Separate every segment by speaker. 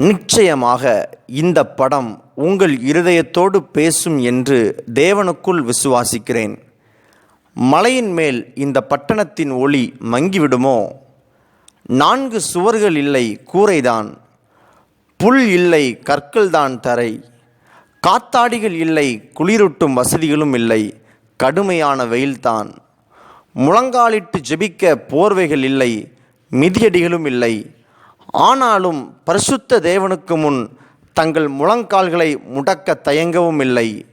Speaker 1: நிச்சயமாக இந்த படம் உங்கள் இருதயத்தோடு பேசும் என்று தேவனுக்குள் விசுவாசிக்கிறேன். மலையின் மேல் இந்த பட்டணத்தின் ஒளி மங்கிவிடுமோ? நான்கு சுவர்கள் இல்லை கூரைதான். புல் இல்லை கற்கள்தான் தரை. காத்தாடிகள் இல்லை குளிரூட்டும் வசதிகளும் இல்லை. கடுமையான வெயில்தான். முழங்காலிட்டு ஜெபிக்க போர்வைகள் இல்லை. மிதியடிகளும் இல்லை. ஆனாலும் பரிசுத்த தேவனுக்கு முன் தங்கள் முழங்கால்களை முடக்க தயங்கவும் இல்லை.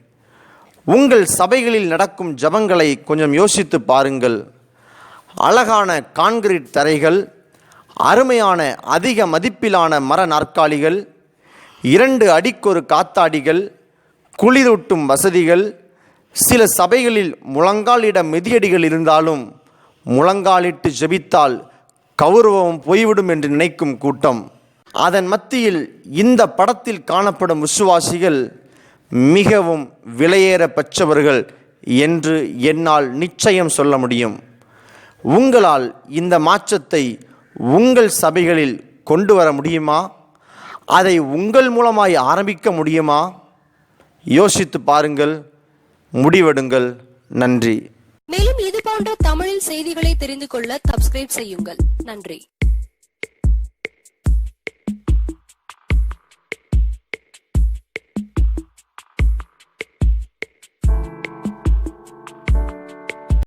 Speaker 1: உங்கள் சபைகளில் நடக்கும் ஜபங்களை கொஞ்சம் யோசித்து பாருங்கள். அழகான கான்கிரீட் தரைகள் அருமையான அதிக மதிப்பிலான மர நாற்காலிகள் இரண்டு அடிக்கொரு காத்தாடிகள் குளிரூட்டும் வசதிகள் சில சபைகளில் முழங்காலிட மிதியடிகள் இருந்தாலும் முழங்காலிட்டு ஜெபித்தால் கௌரவம் போய்விடும் என்று நினைக்கும் கூட்டம். அதன் மத்தியில் இந்த படத்தில் காணப்படும் விசுவாசிகள் மிகவும் விலையேற என்று என்னால் நிச்சயம் சொல்ல முடியும். உங்களால் இந்த மாற்றத்தை உங்கள் சபைகளில் கொண்டு வர முடியுமா? அதை உங்கள் மூலமாய் ஆரம்பிக்க முடியுமா? யோசித்து பாருங்கள் முடிவெடுங்கள். நன்றி.
Speaker 2: மேலும் போன்ற தமிழில் செய்திகளை தெரிந்து கொள்ள சப்ஸ்கிரைப் செய்யுங்கள். நன்றி.